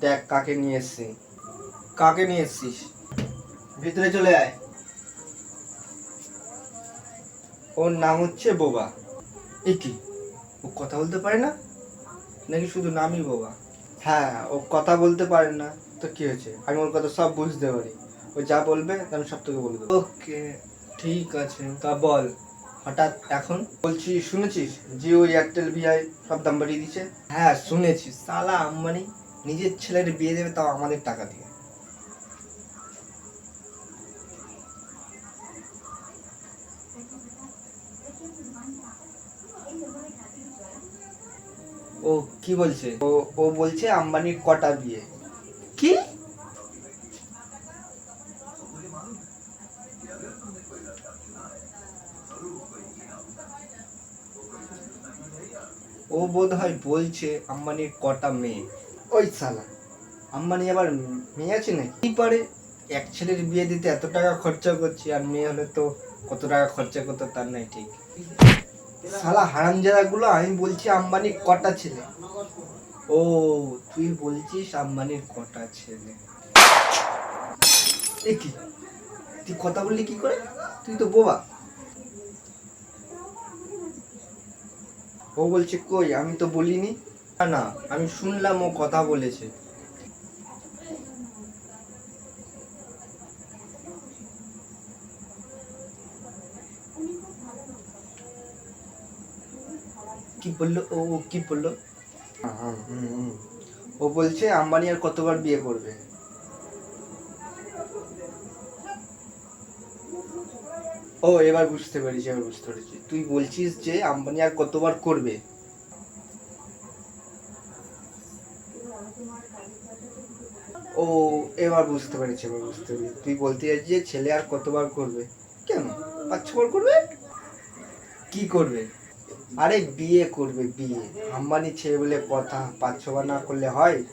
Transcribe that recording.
দেখ কাকে নিয়ে এসছি। কাকে নিয়ে এসছিস? ভিতরে চলে আয়। ওর নাম হচ্ছে বোবা। এ কি? ও কথা বলতে পারে না? নাকি শুধু নামই বোবা? হ্যাঁ ও কথা বলতে পারে না। তো কি হয়েছে? আমি ওর কথা সব বুঝতে পারি। ও যা বলবে, আমি সব তোকে বলে দেবো। ওকে, ঠিক আছে। তা বল। হঠাৎ এখন বলছি, শুনেছিস? জিও, এয়ারটেল, ভিআই সব দাম বাড়িয়ে দিচ্ছে হ্যাঁ শুনেছি। সালা আম্বানি নিজের ছেলের বিয়ে দেবে, তাও আমাদের টাকা দিয়ে। ও কি বলছে? ও ও বলছে আম্বানির কটা বিয়ে। কি? ও বোধ হয় বলছে আম্বানির কটা মেয়ে? ওই সালা আম্বানি আবার মেয়ে আছে না কি পারে? এক ছেলের বিয়ে দিতে এত টাকা খরচা করছে আর মেয়ে হলে তো কত টাকা খরচা করতো তার নাই ঠিক। সালা হারামজাদা গুলো আমি বলছি আম্বানি কটা ছেলে। ও তুই বলছিস আম্বানির কটা ছেলে। এ কি? তুই কথা বললি কি করে? তুই তো বোবা। ও বলছে কই? আমি তো বলিনি। না না আমি শুনলাম ও কথা বলেছে। কি বলল? ও কি বলল? হুম, হুম। ও বলছে আম্বানি আর কতবার বিয়ে করবে? ও, এবার বুঝতে পেরেছি, এবার বুঝতে পেরেছি। তুই বলছিস যে আম্বানি আর কতবার করবে? ও, এবার বুঝতে পেরেছি, এবার বুঝতে পেরেছি। তুই বলতে চাইছিস যে ছেলে আর কতবার করবে? কেন? পাঁচ ছবার করবে? কি করবে? আরে, বিয়ে করবে, বিয়ে। আম্বানি ছেলে বলে কথা পাঁচ ছবার না করলে হয়?